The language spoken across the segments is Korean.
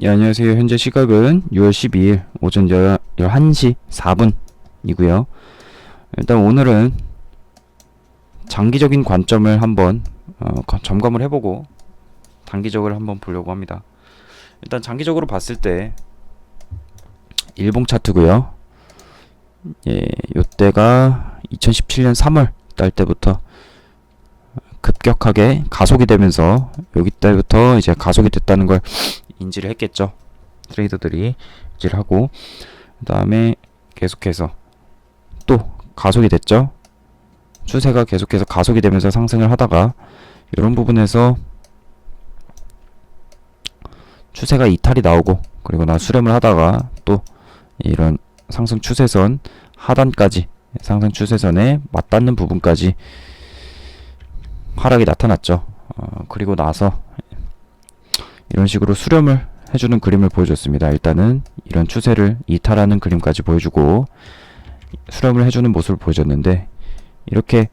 예, 안녕하세요. 현재 시각은 6월 12일 오전 1 11시 4분이고요. 일단 오늘은 장기적인 관점을 한번 어, 거- 점검을 해보고 단기적으로 한번 보려고 합니다. 일단 장기적으로 봤을 때 일봉 차트고요. 예, 요때가 2017년 3월 달 때부터 급격하게 가속이 되면서 여기 때부터 이제 가속이 됐다는 걸 인지를 했겠죠. 트레이더들이 인지를 하고 그 다음에 계속해서 또 가속이 됐죠. 추세가 계속해서 가속이 되면서 상승을 하다가 이런 부분에서 추세가 이탈이 나오고 그리고 나 수렴을 하다가 또 이런 상승 추세선 하단까지 상승 추세선에 맞닿는 부분까지 하락이 나타났죠. 어, 그리고 나서 이런 식으로 수렴을 해주는 그림을 보여줬습니다. 일단은 이런 추세를 이탈하는 그림까지 보여주고 수렴을 해주는 모습을 보여줬는데 이렇게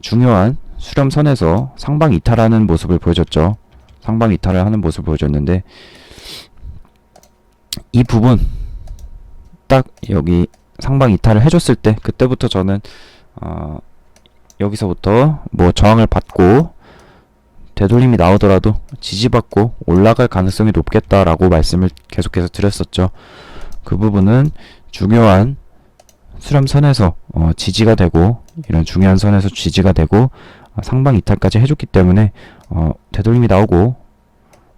중요한 수렴선에서 상방 이탈하는 모습을 보여줬죠. 상방 이탈을 하는 모습을 보여줬는데 이 부분 딱 여기 상방 이탈을 해줬을 때 그때부터 저는 어, 여기서부터 뭐 저항을 받고 되돌림이 나오더라도 지지받고 올라갈 가능성이 높겠다라고 말씀을 계속해서 드렸었죠. 그 부분은 중요한 수렴선에서 어, 지지가 되고 이런 중요한 선에서 지지가 되고 어, 상방 이탈까지 해줬기 때문에 어, 되돌림이 나오고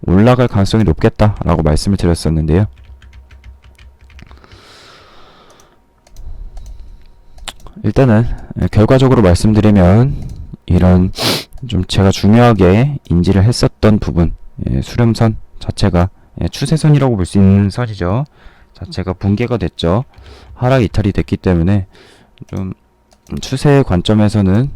올라갈 가능성이 높겠다라고 말씀을 드렸었는데요. 일단은 예, 결과적으로 말씀드리면 이런 좀 제가 중요하게 인지를 했었던 부분 예, 수렴선 자체가 예, 추세선이라고 볼 수 있는 선이죠. 자체가 붕괴가 됐죠. 하락 이탈이 됐기 때문에 좀 추세 관점에서는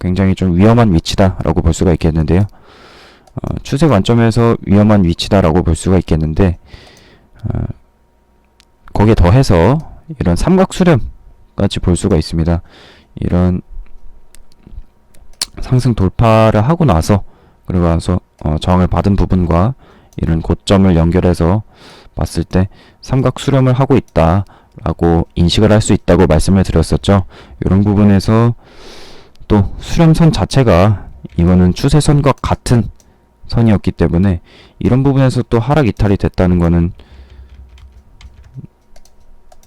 굉장히 좀 위험한 위치다라고 볼 수가 있겠는데요. 어, 추세 관점에서 위험한 위치다라고 볼 수가 있겠는데 어, 거기에 더해서 이런 삼각 수렴 같이 볼 수가 있습니다. 이런 상승 돌파를 하고 나서 그리고 나서 어, 저항을 받은 부분과 이런 고점을 연결해서 봤을 때 삼각 수렴을 하고 있다 라고 인식을 할 수 있다고 말씀을 드렸었죠. 이런 부분에서 또 수렴선 자체가 이거는 추세선과 같은 선이었기 때문에 이런 부분에서 또 하락 이탈이 됐다는 거는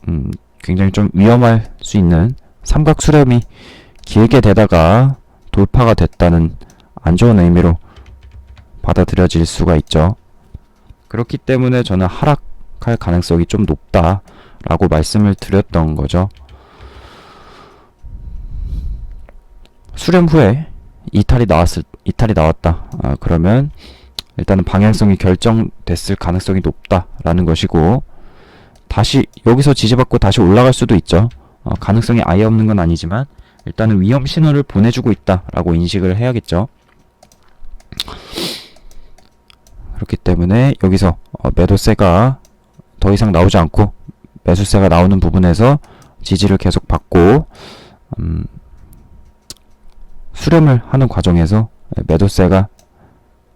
음, 굉장히 좀 위험할 수 있는 삼각 수렴이 길게 되다가 돌파가 됐다는 안 좋은 의미로 받아들여질 수가 있죠. 그렇기 때문에 저는 하락할 가능성이 좀 높다라고 말씀을 드렸던 거죠. 수렴 후에 이탈이 나왔을 이탈이 나왔다. 아, 그러면 일단은 방향성이 결정됐을 가능성이 높다라는 것이고 다시 여기서 지지받고 다시 올라갈 수도 있죠. 어, 가능성이 아예 없는 건 아니지만 일단은 위험 신호를 보내주고 있다라고 인식을 해야겠죠. 그렇기 때문에 여기서 어, 매도세가 더 이상 나오지 않고 매수세가 나오는 부분에서 지지를 계속 받고 음, 수렴을 하는 과정에서 매도세가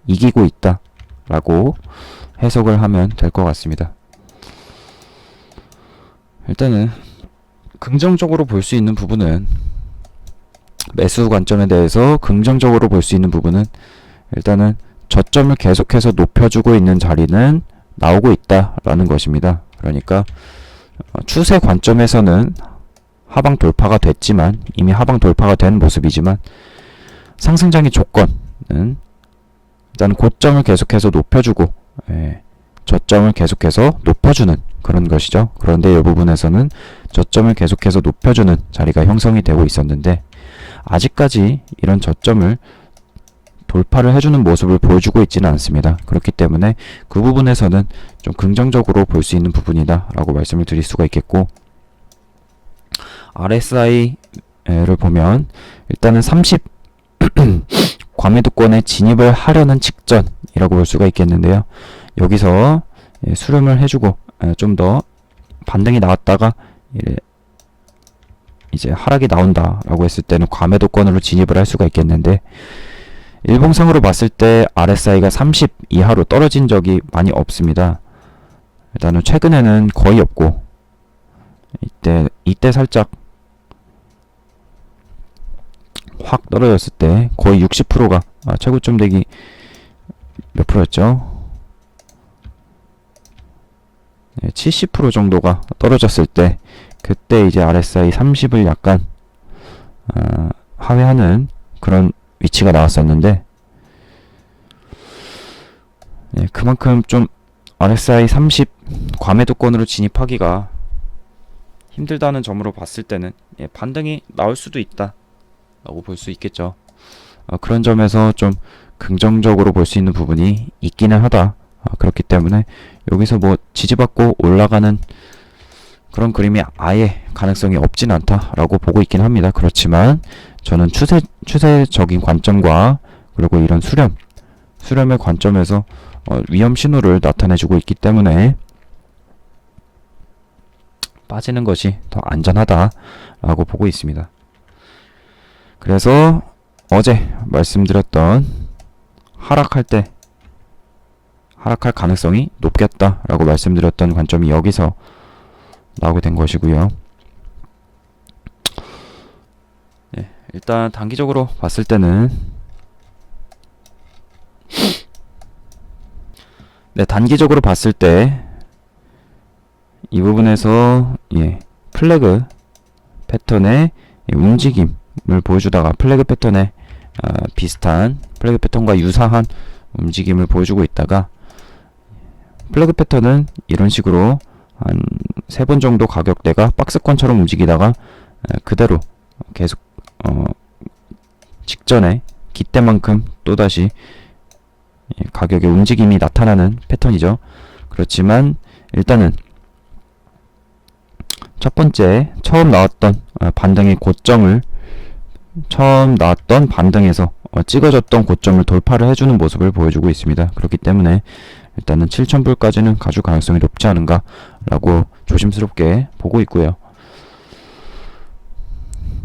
이기고 있다라고 해석을 하면 될 것 같습니다. 일단은 긍정적으로 볼 수 있는 부분은 매수 관점에 대해서 긍정적으로 볼 수 있는 부분은 일단은 저점을 계속해서 높여주고 있는 자리는 나오고 있다라는 것입니다. 그러니까 어, 추세 관점에서는 하방 돌파가 됐지만 이미 하방 돌파가 된 모습이지만 상승장의 조건은 일단 고점을 계속해서 높여주고 예, 저점을 계속해서 높여주는 그런 것이죠. 그런데 이 부분에서는 저점을 계속해서 높여주는 자리가 형성이 되고 있었는데 아직까지 이런 저점을 돌파를 해주는 모습을 보여주고 있지는 않습니다. 그렇기 때문에 그 부분에서는 좀 긍정적으로 볼 수 있는 부분이다 라고 말씀을 드릴 수가 있겠고 RSI를 보면 일단은 30 과매도권에 진입을 하려는 직전이라고 볼 수가 있겠는데요. 여기서 예, 수렴을 해주고 좀 더 반등이 나왔다가 이래 이제 하락이 나온다라고 했을 때는 과매도권으로 진입을 할 수가 있겠는데 일봉상으로 봤을 때 RSI가 30 이하로 떨어진 적이 많이 없습니다. 일단은 최근에는 거의 없고 이때 이때 살짝 확 떨어졌을 때 거의 60%가 아, 최고점 대기 몇 프로였죠? 네, 70% 정도가 떨어졌을 때 그때 이제 RSI 30을 약간 어, 하회하는 그런 위치가 나왔었는데 네, 그만큼 좀 RSI 30 과매도권으로 진입하기가 힘들다는 점으로 봤을 때는 예, 반등이 나올 수도 있다 라고 볼 수 있겠죠. 어, 그런 점에서 좀 긍정적으로 볼 수 있는 부분이 있기는 하다. 어, 그렇기 때문에 여기서 뭐 지지받고 올라가는 그런 그림이 아예 가능성이 없진 않다라고 보고 있긴 합니다. 그렇지만 저는 추세 추세적인 관점과 그리고 이런 수렴 수렴의 관점에서 어, 위험 신호를 나타내주고 있기 때문에 빠지는 것이 더 안전하다라고 보고 있습니다. 그래서 어제 말씀드렸던 하락할 때 하락할 가능성이 높겠다라고 말씀드렸던 관점이 여기서 나오게 된 것이고요. 네, 일단 단기적으로 봤을 때는 네, 단기적으로 봤을 때 이 부분에서 예, 플래그 패턴의 이 움직임을 보여주다가 플래그 패턴의 아, 비슷한 플래그 패턴과 유사한 움직임을 보여주고 있다가 플래그 패턴은 이런 식으로 한 세 번 정도 가격대가 박스권처럼 움직이다가 에, 그대로 계속 어 직전에 기대만큼 또다시 예, 가격의 움직임이 나타나는 패턴이죠. 그렇지만 일단은 첫 번째 처음 나왔던 어, 반등의 고점을 처음 나왔던 반등에서 어, 찍어졌던 고점을 돌파를 해주는 모습을 보여주고 있습니다. 그렇기 때문에 일단은 7,000불까지는 가줄 가능성이 높지 않은가 라고 조심스럽게 보고 있고요.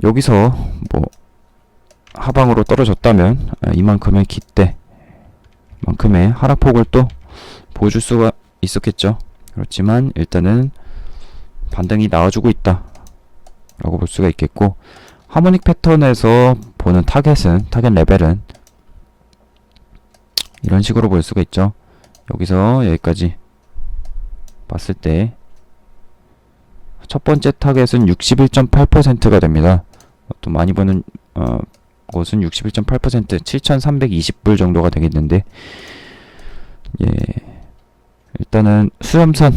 여기서 뭐 하방으로 떨어졌다면 아, 이만큼의 기대 만큼의 하락폭을 또 보여줄 수가 있었겠죠. 그렇지만 일단은 반등이 나와주고 있다 라고 볼 수가 있겠고 하모닉 패턴에서 보는 타겟은 타겟 레벨은 이런 식으로 볼 수가 있죠. 여기서 여기까지 봤을 때 첫 번째 타겟은 61.8%가 됩니다. 또 많이 보는 어, 곳은 61.8% 7,320불 정도가 되겠는데 예 일단은 수렴선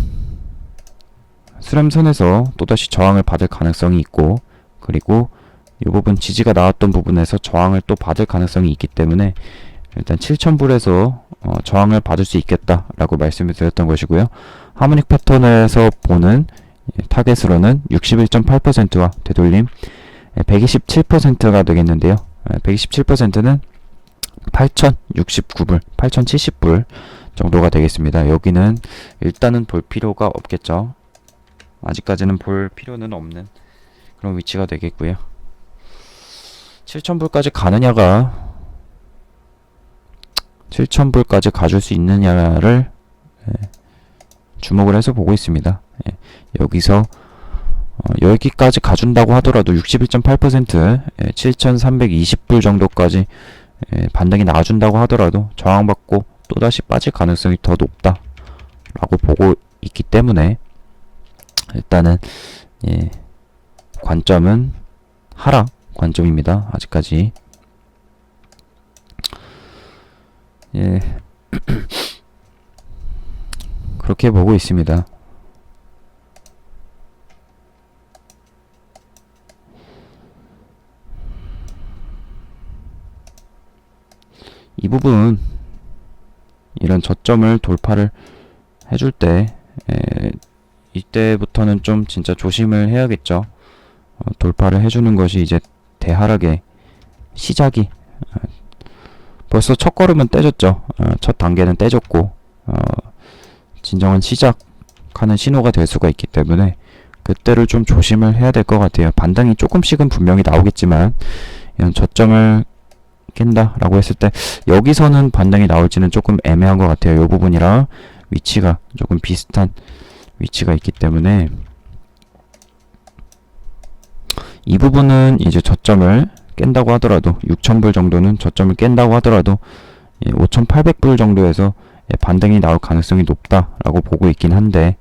수렴선에서 또다시 저항을 받을 가능성이 있고 그리고 이 부분 지지가 나왔던 부분에서 저항을 또 받을 가능성이 있기 때문에 일단 7,000불에서 어, 저항을 받을 수 있겠다라고 말씀을 드렸던 것이고요. 하모닉 패턴에서 보는 예, 타겟으로는 61.8%와 되돌림 127%가 되겠는데요. 127%는 8,069불, 8,070불 정도가 되겠습니다. 여기는 일단은 볼 필요가 없겠죠. 아직까지는 볼 필요는 없는 그런 위치가 되겠고요. 7,000불까지 가느냐가 7,000불까지 가줄 수 있느냐를 예, 주목을 해서 보고 있습니다. 예, 여기서 어, 여기까지 가준다고 하더라도 61.8% 예, 7,320불 정도까지 예, 반등이 나와준다고 하더라도 저항받고 또다시 빠질 가능성이 더 높다 라고 보고 있기 때문에 일단은 예, 관점은 하락 관점입니다. 아직까지 예 그렇게 보고 있습니다. 이 부분 이런 저점을 돌파를 해줄 때 에, 이때부터는 좀 진짜 조심을 해야겠죠. 어, 돌파를 해주는 것이 이제 대하락의 시작이 어, 벌써 첫 걸음은 떼졌죠. 어, 첫 단계는 떼졌고 어, 진정한 시작하는 신호가 될 수가 있기 때문에 그때를 좀 조심을 해야 될 것 같아요. 반등이 조금씩은 분명히 나오겠지만 이런 저점을 깬다라고 했을 때 여기서는 반등이 나올지는 조금 애매한 것 같아요. 이 부분이랑 위치가 조금 비슷한 위치가 있기 때문에 이 부분은 이제 저점을 깬다고 하더라도 6,000불 정도는 저점을 깬다고 하더라도 5,800불 정도에서 예, 반등이 나올 가능성이 높다라고 보고 있긴 한데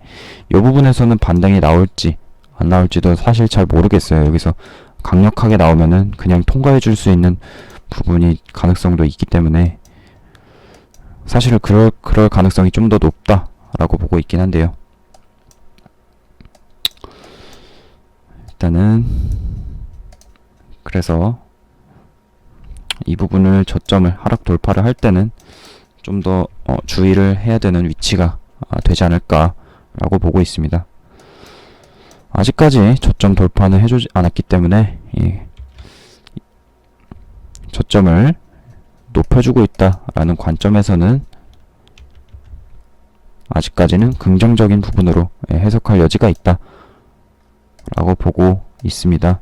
이 부분에서는 반등이 나올지 안 나올지도 사실 잘 모르겠어요. 여기서 강력하게 나오면은 그냥 통과해 줄 수 있는 부분이 가능성도 있기 때문에 사실은 그럴 그럴 가능성이 좀 더 높다라고 보고 있긴 한데요. 일단은 그래서 이 부분을 저점을 하락 돌파를 할 때는 좀더 어, 주의를 해야 되는 위치가 아, 되지 않을까라고 보고 있습니다. 아직까지 저점 돌파는 해주지 않았기 때문에 이 저점을 높여주고 있다라는 관점에서는 아직까지는 긍정적인 부분으로 예, 해석할 여지가 있다 라고 보고 있습니다.